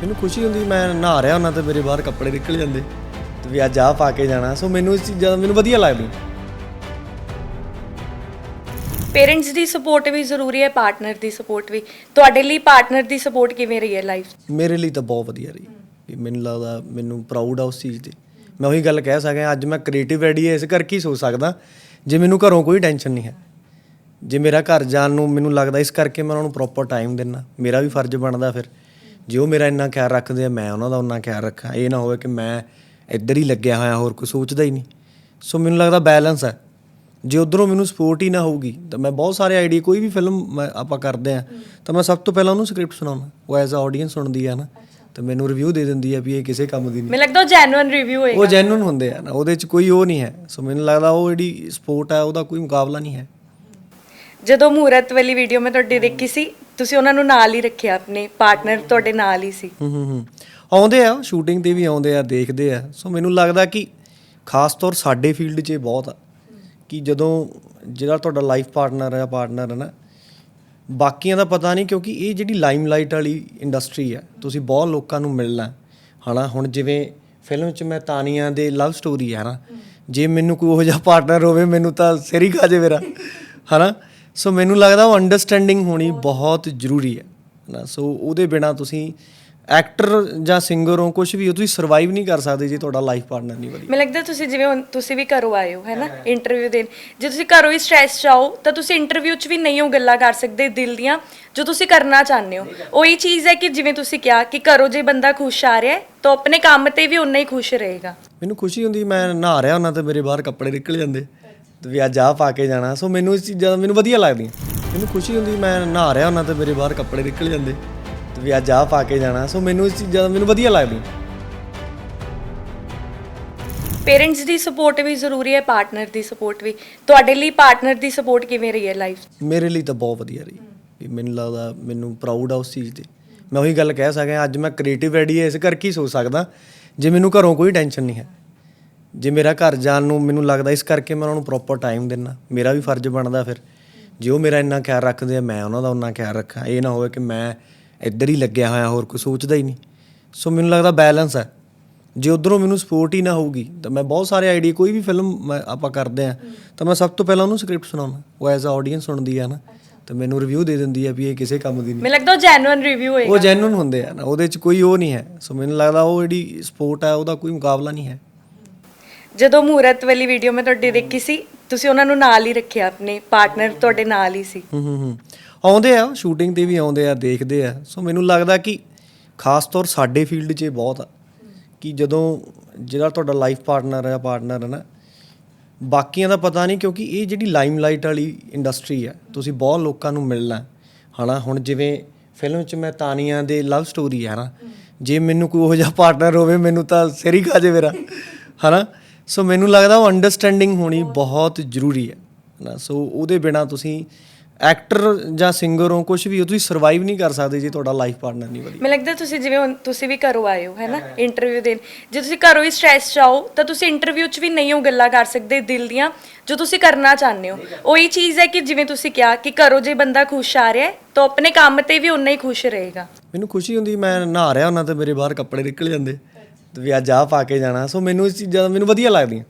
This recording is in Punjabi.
ਮੈਨੂੰ ਖੁਸ਼ੀ ਹੁੰਦੀ ਮੈਂ ਨਹਾ ਰਿਹਾ ਉਹਨਾਂ ਤੇ ਮੇਰੇ ਬਾਹਰ ਕੱਪੜੇ ਨਿਕਲ ਜਾਂਦੇ ਤੇ ਵੀ ਅੱਜ ਆਹ ਪਾ ਕੇ ਜਾਣਾ। ਸੋ ਮੈਨੂੰ ਇਸ ਚੀਜ਼ਾਂ ਮੈਨੂੰ ਵਧੀਆ ਲੱਗਦੀਆਂ ਪੇਰੈਂਟਸ ਦੀ ਸਪੋਰਟ ਵੀ ਜ਼ਰੂਰੀ ਹੈ ਪਾਰਟਨਰ ਦੀ ਸਪੋਰਟ ਵੀ। ਤੁਹਾਡੇ ਲਈ ਪਾਰਟਨਰ ਦੀ ਸਪੋਰਟ ਕਿਵੇਂ ਰਹੀ ਹੈ ਲਾਈਫ ਮੇਰੇ ਲਈ ਤਾਂ ਬਹੁਤ ਵਧੀਆ ਰਹੀ। ਵੀ ਮੈਨੂੰ ਲੱਗਦਾ ਮੈਨੂੰ ਪ੍ਰਾਊਡ ਆ ਉਸ ਚੀਜ਼ ਤੇ। ਮੈਂ ਉਹੀ ਗੱਲ ਕਹਿ ਸਕਾਂ ਅੱਜ ਮੈਂ ਕ੍ਰੀਏਟਿਵ ਰੈਡੀ ਹੈ ਇਸ ਕਰਕੇ ਹੀ ਸੋਚ ਸਕਦਾ। ਜੇ ਮੈਨੂੰ ਘਰੋਂ ਕੋਈ ਟੈਨਸ਼ਨ ਨਹੀਂ ਹੈ। ਜੇ ਮੇਰਾ ਘਰ ਜਾਣ ਨੂੰ ਮੈਨੂੰ ਲੱਗਦਾ ਇਸ ਕਰਕੇ ਮੈਂ ਉਹਨਾਂ ਨੂੰ ਪ੍ਰੋਪਰ ਟਾਈਮ ਦੇਣਾ ਮੇਰਾ ਵੀ ਫਰਜ਼ ਬਣਦਾ ਫਿਰ। ਜੇ ਉਹ ਮੇਰਾ ਇੰਨਾ ਖਿਆਲ ਰੱਖਦੇ ਆ ਮੈਂ ਉਹਨਾਂ ਦਾ ਉਹਨਾਂ ਖਿਆਲ ਰੱਖਾਂ। ਇਹ ਨਾ ਹੋਵੇ ਕਿ ਮੈਂ ਇੱਧਰ ਹੀ ਲੱਗਿਆ ਹੋਇਆ ਹੋਰ ਕੋਈ ਸੋਚਦਾ ਹੀ ਨਹੀਂ। ਸੋ ਮੈਨੂੰ ਲੱਗਦਾ ਬੈਲੈਂਸ ਹੈ ਜੇ ਉਧਰੋਂ ਮੈਨੂੰ ਸਪੋਰਟ ਹੀ ਨਾ ਹੋਊਗੀ ਤਾਂ ਮੈਂ ਬਹੁਤ ਸਾਰੇ ਆਈਡੀ ਕੋਈ ਵੀ ਫਿਲਮ ਆਪਾਂ ਕਰਦੇ ਆ ਤਾਂ ਮੈਂ ਸਭ ਤੋਂ ਪਹਿਲਾਂ ਉਹਨੂੰ ਸਕ੍ਰਿਪਟ ਸੁਣਾਉਣਾ ਉਹ ਐਜ਼ ਅ ਆਡੀਅנס ਸੁਣਦੀ ਆ ਨਾ ਤੇ ਮੈਨੂੰ ਰਿਵਿਊ ਦੇ ਦਿੰਦੀ ਆ ਵੀ ਇਹ ਕਿਸੇ ਕੰਮ ਦੀ ਨਹੀਂ। ਮੈਨੂੰ ਲੱਗਦਾ ਉਹ ਜੈਨੂਇਨ ਰਿਵਿਊ ਹੋਏਗਾ। ਉਹ ਜੈਨੂਨ ਹੁੰਦੇ ਆ ਨਾ ਉਹਦੇ ਚ ਕੋਈ ਉਹ ਨਹੀਂ ਹੈ। ਸੋ ਮੈਨੂੰ ਲੱਗਦਾ ਉਹ ਜਿਹੜੀ ਸਪੋਰਟ ਹੈ ਉਹਦਾ ਕੋਈ ਮੁਕਾਬਲਾ ਨਹੀਂ ਹੈ। ਜਦੋਂ ਮਹੂਰਤ ਵਾਲੀ ਵੀਡੀਓ ਮੈਂ ਤੁਹਾਡੀ ਦੇਖੀ ਸੀ ਤੁਸੀਂ ਉਹਨਾਂ ਨੂੰ ਨਾਲ ਹੀ ਰੱਖਿਆ, ਆਪਣੇ ਪਾਰਟਨਰ ਤੁਹਾਡੇ ਨਾਲ ਹੀ ਸੀ। ਹੂੰ ਹੂੰ ਆਉਂਦੇ ਆ ਸ਼ੂਟਿੰਗ ਤੇ ਵੀ ਆਉਂਦੇ ਆ, ਦੇਖਦੇ ਆ। ਸੋ ਮੈਨੂੰ ਲੱਗਦਾ ਕਿ ਖਾਸ ਤੌਰ ਸਾਡੇ ਫੀਲਡ 'ਚ ਇਹ ਬਹੁਤ ਆ ਕਿ ਜਦੋਂ ਜਿਹੜਾ ਤੁਹਾਡਾ ਲਾਈਫ ਪਾਰਟਨਰ ਹੈ ਪਾਰਟਨਰ ਹੈ ਨਾ, ਬਾਕੀਆਂ ਦਾ ਪਤਾ ਨਹੀਂ ਕਿਉਂਕਿ ਇਹ ਜਿਹੜੀ ਲਾਈਮਲਾਈਟ ਵਾਲੀ ਇੰਡਸਟਰੀ ਹੈ ਤੁਸੀਂ ਬਹੁਤ ਲੋਕਾਂ ਨੂੰ ਮਿਲਣਾ। ਹਨਾ, ਹੁਣ ਜਿਵੇਂ ਫਿਲਮ 'ਚ ਮੈਂ ਤਾਨੀਆਂ ਦੇ ਲਵ ਸਟੋਰੀ ਹੈ ਨਾ, ਜੇ ਮੈਨੂੰ ਕੋਈ ਉਹ ਜਿਹਾ ਪਾਰਟਨਰ ਹੋਵੇ, ਮੈਨੂੰ ਤਾਂ ਸਿਰ ਹੀ ਖਾ ਜੇ ਮੇਰਾ। ਹਨਾ? ਸੋ ਮੈਨੂੰ ਲੱਗਦਾ ਉਹ ਅੰਡਰਸਟੈਂਡਿੰਗ ਹੋਣੀ ਬਹੁਤ ਜ਼ਰੂਰੀ ਹੈ ਨਾ। ਸੋ ਉਹਦੇ ਬਿਨਾ ਤੁਸੀਂ ਐਕਟਰ ਜਾਂ ਸਿੰਗਰ ਹੋ ਕੁਝ ਵੀ ਹੋ ਤੁਸੀਂ ਸਰਵਾਈਵ ਨਹੀਂ ਕਰ ਸਕਦੇ ਜੇ ਤੁਹਾਡਾ ਲਾਈਫ ਪਾਰਟਨਰ ਨਹੀਂ ਵਧੀਆ। ਮੈਨੂੰ ਲੱਗਦਾ ਤੁਸੀਂ ਜਿਵੇਂ ਹੁਣ ਤੁਸੀਂ ਵੀ ਘਰੋਂ ਆਏ ਹੋ ਹੈਨਾ? ਇੰਟਰਵਿਊ ਦੇਣ। ਜੇ ਤੁਸੀਂ ਘਰੋਂ ਹੀ ਸਟ੍ਰੈਸ ਚਾਓ ਤਾਂ ਤੁਸੀਂ ਇੰਟਰਵਿਊ 'ਚ ਵੀ ਨਹੀਂ ਉਹ ਗੱਲਾਂ ਕਰ ਸਕਦੇ ਦਿਲ ਦੀਆਂ ਜੋ ਤੁਸੀਂ ਕਰਨਾ ਚਾਹੁੰਦੇ ਹੋ। ਉਹੀ ਚੀਜ਼ ਹੈ ਕਿ ਜਿਵੇਂ ਤੁਸੀਂ ਕਿਹਾ ਕਿ ਘਰੋਂ ਜੇ ਬੰਦਾ ਖੁਸ਼ ਆ ਰਿਹਾ ਹੈ ਤਾਂ ਆਪਣੇ ਕੰਮ ਤੇ ਵੀ ਉਨਾ ਹੀ ਖੁਸ਼ ਰਹੇਗਾ। ਮੈਨੂੰ ਖੁਸ਼ੀ ਹੁੰਦੀ ਮੈਂ ਨਹਾ ਰਿਹਾ ਉਹਨਾਂ ਤੇ ਮੇਰੇ ਬਾਹਰ ਕੱਪੜੇ ਨਿਕਲ ਜਾਂਦੇ। ਵੀ ਅੱਜ ਆਹ ਪਾ ਕੇ ਜਾਣਾ। ਸੋ ਮੈਨੂੰ ਇਸ ਚੀਜ਼ਾਂ ਮੈਨੂੰ ਵਧੀਆ ਲੱਗਦੀਆਂ। ਮੈਨੂੰ ਖੁਸ਼ੀ ਹੁੰਦੀ ਮੈਂ ਨਹਾ ਰਿਹਾ ਉਹਨਾਂ ਤੇ ਮੇਰੇ ਬਾਹਰ ਕੱਪੜੇ ਨਿਕਲ ਜਾਂਦੇ। ਤੇ ਵੀ ਅੱਜ ਆਹ ਪਾ ਕੇ ਜਾਣਾ। ਸੋ ਮੈਨੂੰ ਇਸ ਚੀਜ਼ਾਂ ਮੈਨੂੰ ਵਧੀਆ ਲੱਗਦੀਆਂ। ਪੇਰੈਂਟਸ ਦੀ ਸਪੋਰਟ ਵੀ ਜ਼ਰੂਰੀ ਹੈ ਪਾਰਟਨਰ ਦੀ ਸਪੋਰਟ ਵੀ। ਤੁਹਾਡੇ ਲਈ ਪਾਰਟਨਰ ਦੀ ਸਪੋਰਟ ਕਿਵੇਂ ਰਹੀ ਹੈ ਲਾਈਫ ਮੇਰੇ ਲਈ ਤਾਂ ਬਹੁਤ ਵਧੀਆ ਰਹੀ। ਵੀ ਮੈਨੂੰ ਲੱਗਦਾ ਮੈਨੂੰ ਪ੍ਰਾਊਡ ਆ ਉਸ ਚੀਜ਼ ਤੇ। ਮੈਂ ਉਹੀ ਗੱਲ ਕਹਿ ਸਕਾਂ ਅੱਜ ਮੈਂ ਕ੍ਰੀਏਟਿਵ ਰੈਡੀ ਹੈ ਇਸ ਕਰਕੇ ਹੀ ਸੋਚ ਸਕਦਾ। ਜੇ ਮੈਨੂੰ ਘਰੋਂ ਕੋਈ ਟੈਨਸ਼ਨ ਨਹੀਂ ਹੈ। ਜੇ ਮੇਰਾ ਘਰ ਜਾਣ ਨੂੰ ਮੈਨੂੰ ਲੱਗਦਾ ਇਸ ਕਰਕੇ ਮੈਂ ਉਹਨਾਂ ਨੂੰ ਪ੍ਰੋਪਰ ਟਾਈਮ ਦੇਣਾ ਮੇਰਾ ਵੀ ਫਰਜ਼ ਬਣਦਾ ਫਿਰ। ਜੇ ਉਹ ਮੇਰਾ ਇੰਨਾ ਖਿਆਲ ਰੱਖਦੇ ਆ ਮੈਂ ਉਹਨਾਂ ਦਾ ਉਹਨਾਂ ਖਿਆਲ ਰੱਖਾਂ। ਇਹ ਨਾ ਹੋਵੇ ਕਿ ਮੈਂ ਇੱਧਰ ਹੀ ਲੱਗਿਆ ਹੋਇਆ ਹੋਰ ਕੋਈ ਸੋਚਦਾ ਹੀ ਨਹੀਂ। ਸੋ ਮੈਨੂੰ ਲੱਗਦਾ ਬੈਲੈਂਸ ਹੈ ਜੇ ਉਧਰੋਂ ਮੈਨੂੰ ਸਪੋਰਟ ਹੀ ਨਾ ਹੋਊਗੀ ਤਾਂ ਮੈਂ ਬਹੁਤ ਸਾਰੇ ਆਈਡੀ ਕੋਈ ਵੀ ਫਿਲਮ ਆਪਾਂ ਕਰਦੇ ਆ ਤਾਂ ਮੈਂ ਸਭ ਤੋਂ ਪਹਿਲਾਂ ਉਹਨੂੰ ਸਕ੍ਰਿਪਟ ਸੁਣਾਉਣਾ ਉਹ ਐਜ਼ ਅ ਆਡੀਅנס ਸੁਣਦੀ ਆ ਨਾ ਤੇ ਮੈਨੂੰ ਰਿਵਿਊ ਦੇ ਦਿੰਦੀ ਆ ਵੀ ਇਹ ਕਿਸੇ ਕੰਮ ਦੀ ਨਹੀਂ। ਮੈਨੂੰ ਲੱਗਦਾ ਉਹ ਜੈਨੂਇਨ ਰਿਵਿਊ ਹੋਏਗਾ। ਉਹ ਜੈਨੂਨ ਹੁੰਦੇ ਆ ਨਾ ਉਹਦੇ ਚ ਕੋਈ ਉਹ ਨਹੀਂ ਹੈ। ਸੋ ਮੈਨੂੰ ਲੱਗਦਾ ਉਹ ਜਿਹੜੀ ਸਪੋਰਟ ਹੈ ਉਹਦਾ ਕੋਈ ਮੁਕਾਬਲਾ ਨਹੀਂ ਹੈ। ਜਦੋਂ ਮਹੂਰਤ ਵਾਲੀ ਵੀਡੀਓ ਮੈਂ ਤੁਹਾਡੀ ਦੇਖੀ ਸੀ, ਤੁਸੀਂ ਉਹਨਾਂ ਨੂੰ ਨਾਲ ਹੀ ਰੱਖਿਆ, ਆਪਣੇ ਪਾਰਟਨਰ ਤੁਹਾਡੇ ਨਾਲ ਹੀ ਸੀ। ਹੂੰ ਹੂੰ ਆਉਂਦੇ ਆ ਸ਼ੂਟਿੰਗ ਤੇ ਵੀ ਆਉਂਦੇ ਆ, ਦੇਖਦੇ ਆ। ਸੋ ਮੈਨੂੰ ਲੱਗਦਾ ਕਿ ਖਾਸ ਤੌਰ ਸਾਡੇ ਫੀਲਡ 'ਚ ਇਹ ਬਹੁਤ ਆ ਕਿ ਜਦੋਂ ਜਿਹੜਾ ਤੁਹਾਡਾ ਲਾਈਫ ਪਾਰਟਨਰ ਹੈ ਪਾਰਟਨਰ ਹੈ ਨਾ, ਬਾਕੀਆਂ ਦਾ ਪਤਾ ਨਹੀਂ ਕਿਉਂਕਿ ਇਹ ਜਿਹੜੀ ਲਾਈਮਲਾਈਟ ਵਾਲੀ ਇੰਡਸਟਰੀ ਆ, ਤੁਸੀਂ ਬਹੁਤ ਲੋਕਾਂ ਨੂੰ ਮਿਲਣਾ। ਹਨਾ, ਹੁਣ ਜਿਵੇਂ ਫਿਲਮ 'ਚ ਮੈਂ ਤਾਨੀਆਂ ਦੇ ਲਵ ਸਟੋਰੀ ਹੈ ਨਾ, ਜੇ ਮੈਨੂੰ ਕੋਈ ਉਹ ਜਿਹਾ ਪਾਰਟਨਰ ਹੋਵੇ, ਮੈਨੂੰ ਤਾਂ ਸਿਰ ਹੀ ਖਾ ਜੇ ਮੇਰਾ। ਹਨਾ? ਸੋ ਮੈਨੂੰ ਲੱਗਦਾ ਉਹ ਅੰਡਰਸਟੈਂਡਿੰਗ ਹੋਣੀ ਬਹੁਤ ਜ਼ਰੂਰੀ ਹੈ। ਨਾ ਸੋ ਉਹਦੇ ਬਿਨਾ ਤੁਸੀਂ ਐਕਟਰ ਜਾਂ ਸਿੰਗਰ ਹੋ ਕੁਝ ਵੀ ਹੋ ਤੁਸੀਂ ਸਰਵਾਈਵ ਨਹੀਂ ਕਰ ਸਕਦੇ ਜੇ ਤੁਹਾਡਾ ਲਾਈਫ ਪਾਰਟਨਰ ਨਹੀਂ ਵਧੀਆ। ਮੈਨੂੰ ਲੱਗਦਾ ਤੁਸੀਂ ਜਿਵੇਂ ਹੁਣ ਤੁਸੀਂ ਵੀ ਘਰੋਂ ਆਏ ਹੋ ਹੈਨਾ? ਇੰਟਰਵਿਊ ਦੇਣ। ਜੇ ਤੁਸੀਂ ਘਰੋਂ ਹੀ ਸਟ੍ਰੈਸ ਚਾਓ ਤਾਂ ਤੁਸੀਂ ਇੰਟਰਵਿਊ 'ਚ ਵੀ ਨਹੀਂ ਉਹ ਗੱਲਾਂ ਕਰ ਸਕਦੇ ਦਿਲ ਦੀਆਂ ਜੋ ਤੁਸੀਂ ਕਰਨਾ ਚਾਹੁੰਦੇ ਹੋ। ਉਹੀ ਚੀਜ਼ ਹੈ ਕਿ ਜਿਵੇਂ ਤੁਸੀਂ ਕਿਹਾ ਕਿ ਘਰੋਂ ਜੇ ਬੰਦਾ ਖੁਸ਼ ਆ ਰਿਹਾ ਹੈ ਤਾਂ ਆਪਣੇ ਕੰਮ ਤੇ ਵੀ ਉਨਾ ਹੀ ਖੁਸ਼ ਰਹੇਗਾ। ਮੈਨੂੰ ਖੁਸ਼ੀ ਹੁੰਦੀ ਮੈਂ ਨਹਾ ਰਿਹਾ ਉਹਨਾਂ ਤੇ ਮੇਰੇ ਬਾਹਰ ਕੱਪੜੇ ਨਿਕਲ ਜਾਂਦੇ। ਵੀ ਅੱਜ ਆਹ ਪਾ ਕੇ ਜਾਣਾ। ਸੋ ਮੈਨੂੰ ਇਸ ਚੀਜ਼ਾਂ ਮੈਨੂੰ ਵਧੀਆ ਲੱਗਦੀਆਂ।